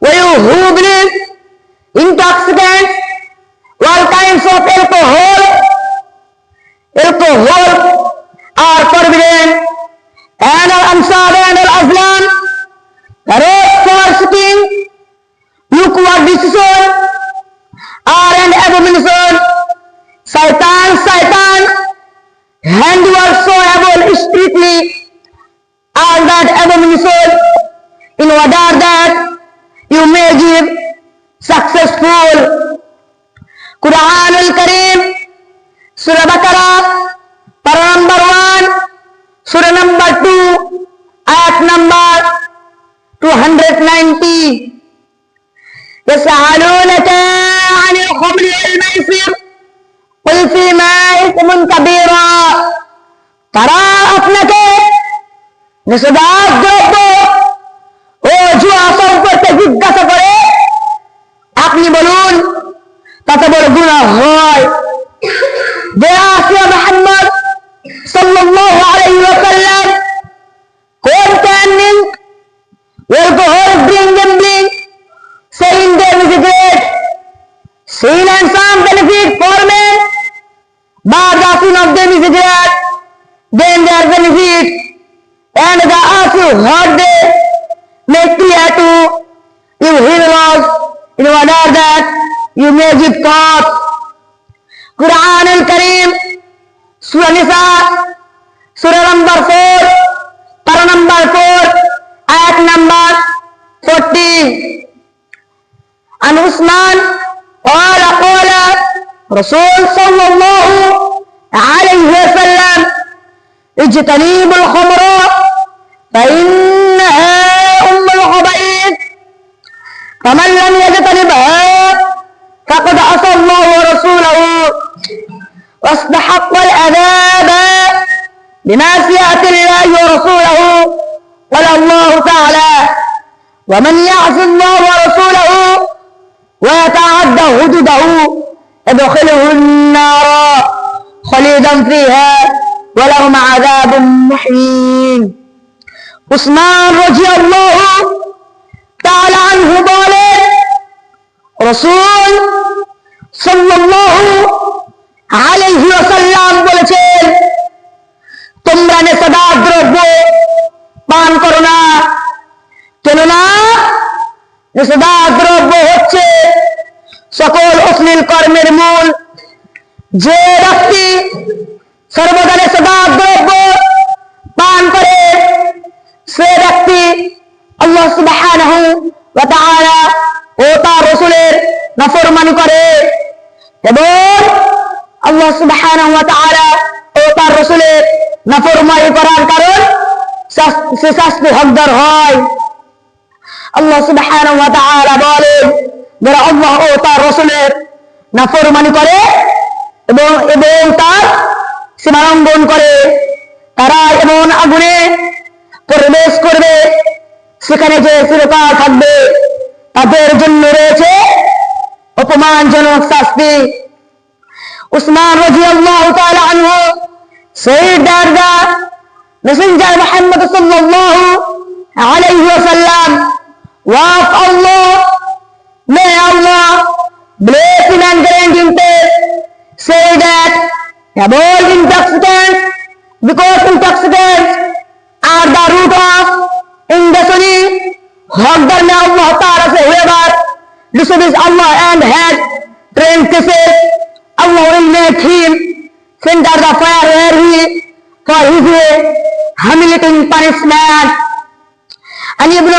ويوهوبلس intoxicants all kinds of alcohol alcohol are forbidden. And al ansab and al azlan rape coerciting lukewarm are an abomination. Satan, shaitan handiwork so evil strictly. Are that abomination in order that Najib successful. Quran al Kareem, Surah Baqarah, Para number one, Surah number two, Ayat number 290. يسألونك عن الخمر والميسر قل فيما إثم كبيرا ترى أفنك نسبات Seen and some benefit for men, but the sin of them is great, then their benefit, and the earth what they may clear to you heroes in order that you may give cause. Quran Al-Karim, Surah Nisa, Surah number 4, Para number 4, Ayat number 14. And Usman قال قال رسول صلى الله عليه وسلم اجتنبوا الخمر فإنها أم الخبائث فمن لم يجتنبها فقد عصى الله ورسوله واستحق العذاب بمعصية الله ورسوله قال الله تعالى ومن يعص الله ورسوله حدوده يدخله النار خليدا فيها ولهم عذاب محين عثمان رضي الله تعالى عنه বলেন রসুল সাল্লাল্লাহু আলাইহি ওয়াসাল্লাম বলেছেন তোমরা নেশাদার দ্রব্য পান করো না কেননা নেশাদার দ্রব্য হচ্ছে সকল অশ্লীল কর্মের মূল। যে ব্যক্তি সর্বদা নেশাদার দ্রব্য পান করে, সে ব্যক্তি ও তার রাসূলের নাফরমানি করে এবং আল্লাহ তাআলা ও তার রাসূলের নাফরমানি করার কারণ সে শাস্তি হকদার হয়। আল্লাহ তাআলা বলেন যারা আল্লাহ ও তার রাসূলের নাফরমানি করে এবং এবং তার সীমালঙ্ঘন করে, তারা এমন আগুনে প্রবেশ করবে, সেখানে যে চিরকাল থাকবে, তাদের জন্য রয়েছে অপমানজনক শাস্তি। উসমান রাদিয়াল্লাহু তাআলা আনহু, সেই দারদা মেসেঞ্জার মুহাম্মদ সাল্লাল্লাহু আলাইহি ওয়াসাল্লাম avoid intoxicants because intoxicants are the root of indecent Hogdar may Allah Ta'ala say whoever disobeys Allah and has transgresses Allah will make him enter the fire where he for his humiliating punishment. And Ibn